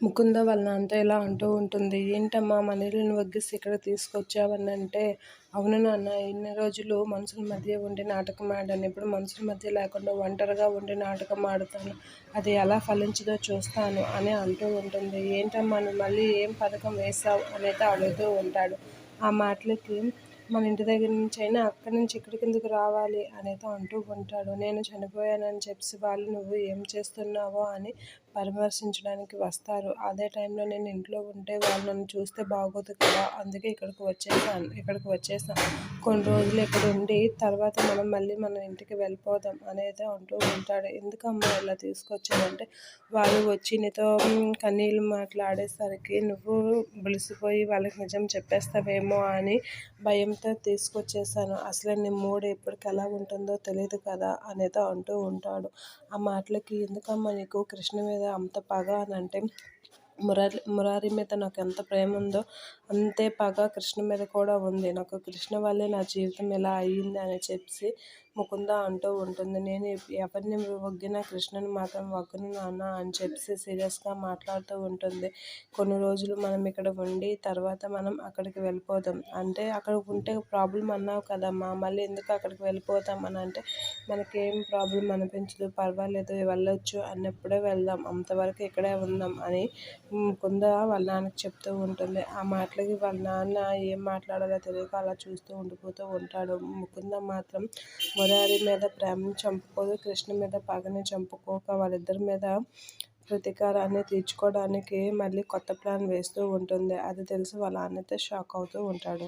ముకుంద వాళ్ళ నాన్నతో ఇలా అంటూ ఉంటుంది. ఏంటమ్మా మనీలను వగ్గిసి ఇక్కడ తీసుకొచ్చావని అంటే అవును నాన్న ఇన్ని రోజులు మనుషుల మధ్య ఉండి నాటకం ఆడాను. ఇప్పుడు మనుషుల మధ్య లేకుండా ఒంటరిగా ఉండి నాటకం ఆడుతాను. అది ఎలా ఫలించదో చూస్తాను అని అంటూ ఉంటుంది. ఏంటమ్మా నువ్వు మళ్ళీ ఏం పథకం వేసావు అనేది అడుగుతూ ఉంటాడు. ఆ మాటలకి మన ఇంటి దగ్గర నుంచి అయినా అక్కడి నుంచి ఇక్కడికి ఎందుకు రావాలి అనేది అంటూ ఉంటాడు. నేను చనిపోయానని చెప్పి వాళ్ళు నువ్వు ఏం చేస్తున్నావో అని పరామర్శించడానికి వస్తారు. అదే టైంలో నేను ఇంట్లో ఉంటే వాళ్ళు నన్ను చూస్తే బాగోదు కదా అందుకే ఇక్కడికి వచ్చేసాను ఇక్కడికి వచ్చేసాను. కొన్ని రోజులు ఇక్కడ ఉండి తర్వాత మనం మళ్ళీ మన ఇంటికి వెళ్ళిపోదాం అనేది అంటూ ఉంటాడు. ఎందుకమ్మా ఇలా తీసుకొచ్చానంటే వాళ్ళు వచ్చి నీతో కన్నీళ్ళు మాట్లాడేసరికి నువ్వు బులిసిపోయి వాళ్ళకి నిజం చెప్పేస్తావేమో అని భయం అంతా తీసుకొచ్చేసాను అసలు నీ మూడు ఎప్పటికి ఎలా ఉంటుందో తెలియదు కదా? అనేది అంటూ ఉంటాడు. ఆ మాటలకి ఎందుకమ్మా నీకు కృష్ణ మీద అంత పగ అని అంటే మురారి మురారి మీద నాకు ఎంత ప్రేమ ఉందో అంతే పగ కృష్ణ మీద కూడా ఉంది. నాకు కృష్ణ వల్లే నా జీవితం ఇలా అయ్యింది అని చెప్పి ముకుంద అంటూ ఉంటుంది. నేను ఎవరిని వగ్గినా కృష్ణని మాత్రం వగ్గను నాన్న అని చెప్పి సీరియస్గా మాట్లాడుతూ ఉంటుంది. కొన్ని రోజులు మనం ఇక్కడ ఉండి తర్వాత మనం అక్కడికి వెళ్ళిపోదాం. అంటే అక్కడ ఉంటే ప్రాబ్లం అన్నావు కదమ్మా మళ్ళీ ఎందుకు అక్కడికి వెళ్ళిపోతాం అని అంటే మనకేం ప్రాబ్లం అనిపించదు పర్వాలేదు వెళ్ళొచ్చు అన్నప్పుడే వెళ్దాం. అంతవరకు ఇక్కడే ఉందాం అని ముకుంద వాళ్ళ నాన్నకి చెప్తూ ఉంటుంది. ఆ మాటలకి వాళ్ళ నాన్న ఏం మాట్లాడాలో తెలియక అలా చూస్తూ ఉండిపోతూ ఉంటాడు. ముకుంద మాత్రం గోదావరి మీద ప్రేమను చంపుకోదు కృష్ణ మీద పగని చంపుకోక వాళ్ళిద్దరి మీద ప్రతీకారాన్ని తీర్చుకోవడానికి మళ్ళీ కొత్త ప్లాన్ వేస్తూ ఉంటుంది. అది తెలిసి వాళ్ళ నాన్నైతే షాక్ అవుతూ ఉంటాడు.